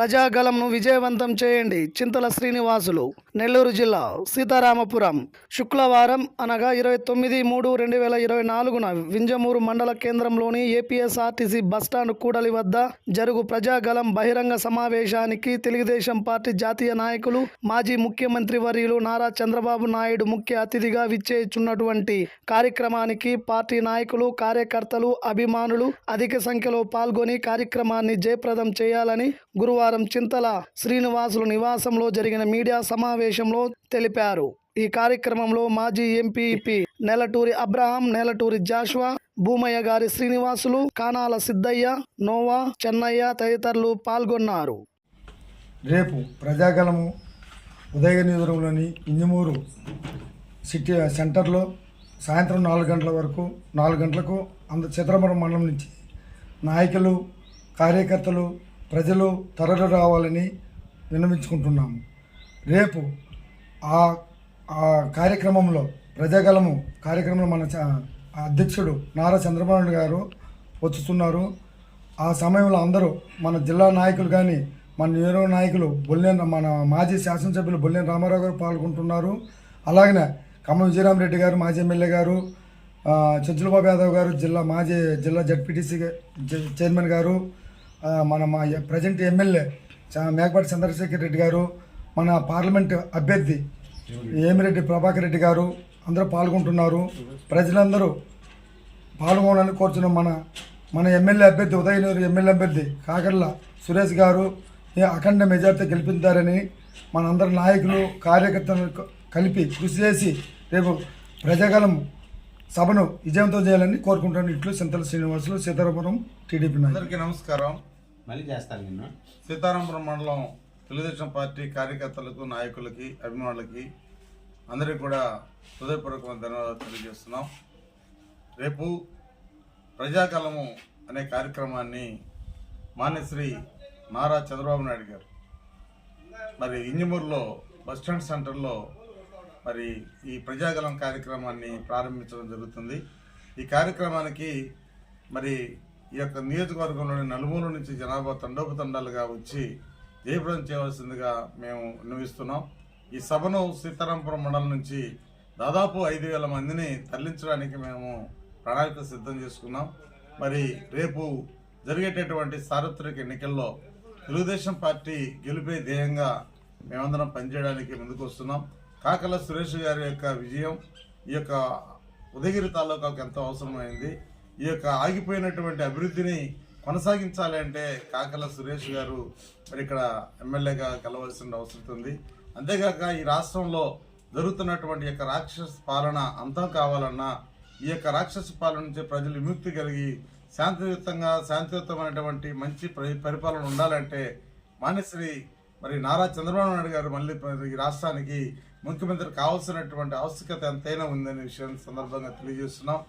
ప్రజాగలంను విజయవంతం చేయండి. చింతల శ్రీనివాసులు నెల్లూరు జిల్లా సీతారామపురం శుక్రవారం అనగా ఇరవై తొమ్మిది మూడు రెండు వేల ఇరవై నాలుగున వింజమూరు మండల కేంద్రంలోని ఏపీఎస్ఆర్టీసీ బస్టాండ్ కూడలి వద్ద జరుగు ప్రజాగలం బహిరంగ సమావేశానికి తెలుగుదేశం పార్టీ జాతీయ నాయకులు మాజీ ముఖ్యమంత్రి వర్యులు నారా చంద్రబాబు నాయుడు ముఖ్య అతిథిగా విచ్చేచున్నటువంటి కార్యక్రమానికి పార్టీ నాయకులు కార్యకర్తలు అభిమానులు అధిక సంఖ్యలో పాల్గొని కార్యక్రమాన్ని జయప్రదం చేయాలని గురువారం చింతల శ్రీనివాసులు నివాసంలో జరిగిన మీడియా సమావేశంలో తెలిపారు. ఈ కార్యక్రమంలో మాజీ MPP Nelaturi Abraham Nelaturi Joshua Bhumayya గారి శ్రీనివాసులు కానాల సిద్ధయ్య నోవా చెన్నయ్య తదితరులు పాల్గొన్నారు. రేపు ప్రజాగలము ఉదయనిధురంలోని ఇంజమూరు సిటీ సెంటర్లో సాయంత్రం నాలుగు గంటల వరకు నాలుగు గంటలకు అంద చిత్రపురం మండలం నుంచి నాయకులు కార్యకర్తలు ప్రజలు తరలి రావాలని విన్నవించుకుంటున్నాము. రేపు ఆ ఆ కార్యక్రమంలో ప్రజాగలము కార్యక్రమంలో మన అధ్యక్షుడు నారా చంద్రబాబు గారు వచ్చుతున్నారు. ఆ సమయంలో అందరూ మన జిల్లా నాయకులు కానీ మన నియోజక నాయకులు బొల్లెన్ మన మాజీ శాసనసభ్యులు బొల్లెన్ రామారావు గారు పాల్గొంటున్నారు. అలాగనే ఖమ్మం విజయరామరెడ్డి గారు మాజీ ఎమ్మెల్యే గారు చంచులబాబు యాదవ్ గారు జిల్లా మాజీ జిల్లా జడ్పీటీసీ చైర్మన్ గారు మన మా ప్రజెంట్ ఎమ్మెల్యే మేకపాటి చంద్రశేఖర్ రెడ్డి గారు మన పార్లమెంట్ అభ్యర్థి ఏమిరెడ్డి ప్రభాకర్ రెడ్డి గారు అందరూ పాల్గొంటున్నారు. ప్రజలందరూ పాల్గొనాలని కోరుతున్నాం మన మన ఎమ్మెల్యే అభ్యర్థి ఉదయనూరు ఎమ్మెల్యే అభ్యర్థి కాకర్ల సురేష్ గారు అఖండ మెజార్టీ గెలిపించారని మనందరి నాయకులు కార్యకర్తలు కలిపి కృషి చేసి రేపు ప్రజాగలం సభను విజయవంతం చేయాలని కోరుకుంటున్నాను. ఇట్లు సింతల శ్రీనివాసులు సీతారాపురం టీడీపీ అందరికీ నమస్కారం. మళ్ళీ చేస్తాను నిన్ను. సీతారామపురం మండలం తెలుగుదేశం పార్టీ కార్యకర్తలకు నాయకులకి అభిమానులకి అందరికీ కూడా హృదయపూర్వకమైన ధన్యవాదాలు తెలియజేస్తున్నాం. రేపు ప్రజాకాలము అనే కార్యక్రమాన్ని మాన్యశ్రీ నారా చంద్రబాబు నాయుడు గారు మరి ఇంజమూరులో బస్టాండ్ సెంటర్లో మరి ఈ ప్రజాగలం కార్యక్రమాన్ని ప్రారంభించడం జరుగుతుంది. ఈ కార్యక్రమానికి మరి ఈ యొక్క నియోజకవర్గంలోని నలుమూల నుంచి జనాభా తండోపతండాలుగా వచ్చి జయప్రదం చేయవలసిందిగా మేము విన్నవిస్తున్నాం. ఈ సభను సీతారాంపురం మండలం నుంచి దాదాపు ఐదు వేల మందిని తరలించడానికి మేము ప్రణాళిక సిద్ధం చేసుకున్నాం. మరి రేపు జరిగేటటువంటి సార్వత్రిక ఎన్నికల్లో తెలుగుదేశం పార్టీ గెలిపే ధ్యేయంగా మేమందరం పనిచేయడానికి ముందుకు వస్తున్నాం. కాకల సురేష్ గారి యొక్క విజయం ఈ యొక్క ఉదయగిరి తాలూకాకు ఎంతో అవసరమైంది. ఈ యొక్క ఆగిపోయినటువంటి అభివృద్ధిని కొనసాగించాలి అంటే కాకల సురేష్ గారు మరి ఇక్కడ ఎమ్మెల్యేగా కలవలసిన అవసరం ఉంది. అంతేకాక ఈ రాష్ట్రంలో జరుగుతున్నటువంటి యొక్క రాక్షస పాలన అంతం కావాలన్నా ఈ యొక్క రాక్షస పాలన నుంచి ప్రజలు విముక్తి కలిగి శాంతియుతంగా శాంతియుతమైనటువంటి మంచి పరి- పరిపాలన ఉండాలంటే మాన్యశ్రీ మరి నారా చంద్రబాబు నాయుడు గారు మళ్ళీ ఈ రాష్ట్రానికి ముఖ్యమంత్రి కావాల్సినటువంటి ఆవశ్యకత ఎంతైనా ఉందనే విషయం సందర్భంగా తెలియజేస్తున్నాం.